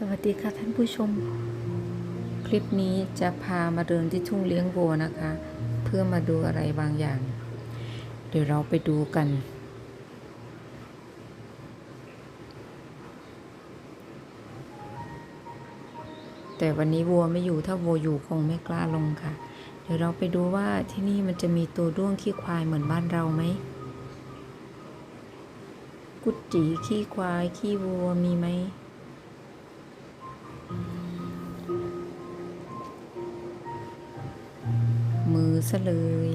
สวัสดีค่ะท่านผู้ชม คลิปนี้จะพามาเดินที่ทุ่งเลี้ยงวัวนะคะ เพื่อมาดูอะไรบางอย่าง เดี๋ยวเราไปดูกัน แต่วันนี้วัวไม่อยู่ถ้าวัวอยู่คงไม่กล้าลงค่ะ เดี๋ยวเราไปดูว่าที่นี่มันจะมีตัวด้วงขี้ควายเหมือนบ้านเราไหมกุดจีขี้ควายขี้วัวมีไหม อซะเลย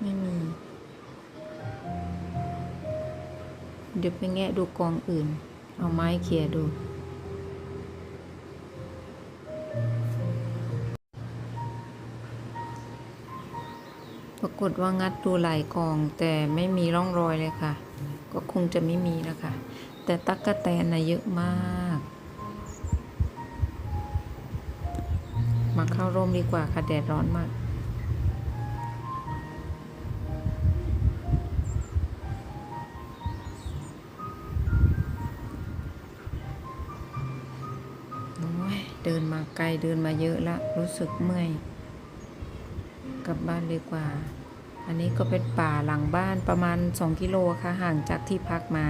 ไม่มี เดี๋ยวไปแงะดูกองอื่น เอาไม้เขี่ยดู ปรากฏว่างัดดูหลายกอง แต่ไม่มีร่องรอยเลยค่ะ ก็คงจะไม่มีนะคะแต่ตั๊กกะแตนนะเยอะมาก มาเข้าร่มดีกว่าค่ะแดดร้อนมากเดินมาไกลเดินมาเยอะละรู้สึกเมื่อย กลับบ้านดีกว่า อันนี้ก็เป็นป่าหลังบ้านประมาณ 2 กิโลค่ะห่างจากที่พักมา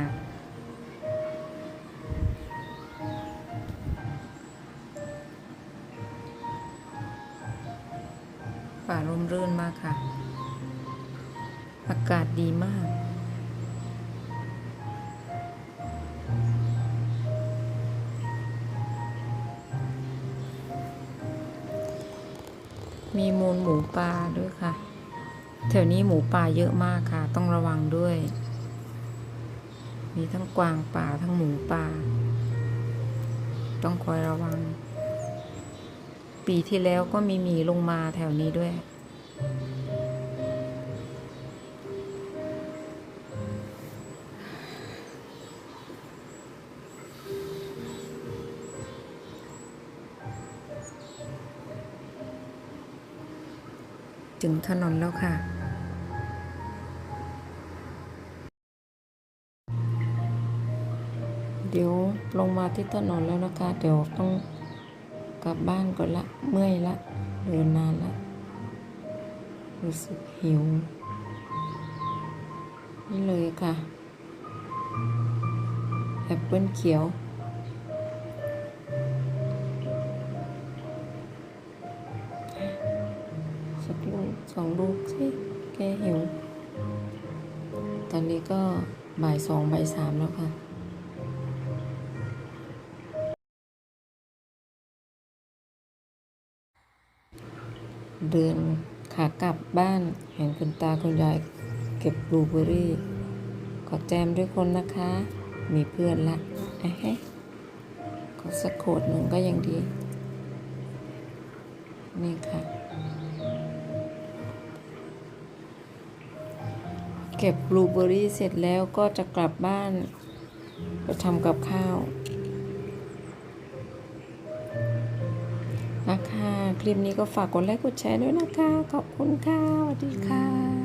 ป่าร่มรื่นมากค่ะ อากาศดีมาก มีมูลหมูปลาด้วยค่ะ แถวนี้หมูป่าเยอะมากค่ะ ต้องระวังด้วย มีทั้งกวางป่าทั้งหมูป่า ต้องคอยระวัง ปีที่แล้วก็มีหมีลงมาแถวนี้ด้วย ถึงถนนแล้วค่ะ เดี๋ยวลงมาที่ถนนแล้วนะคะ เดี๋ยวต้องกลับบ้านก่อนละ เมื่อยละ เดินนานละ รู้สึกหิว นี่เลยค่ะ แอปเปิ้ลเขียว สองลูกสิแกหิว ตอนนี้ก็บ่ายสองบ่ายสามแล้วค่ะเดินขากลับบ้านเห็นคุณตาคุณยายเก็บบลูเบอรี่ ขอแจมด้วยคนนะคะ มีเพื่อนละเอ้ยขอสักโขดหนึ่งก็ยังดี นี่ค่ะ เก็บบลูเบอรี่เสร็จแล้วก็จะกลับบ้านไปทำกับข้าวนะคะ คลิปนี้ก็ฝากกดไลค์กดแชร์ด้วยนะคะ ขอบคุณค่ะสวัสดีค่ะ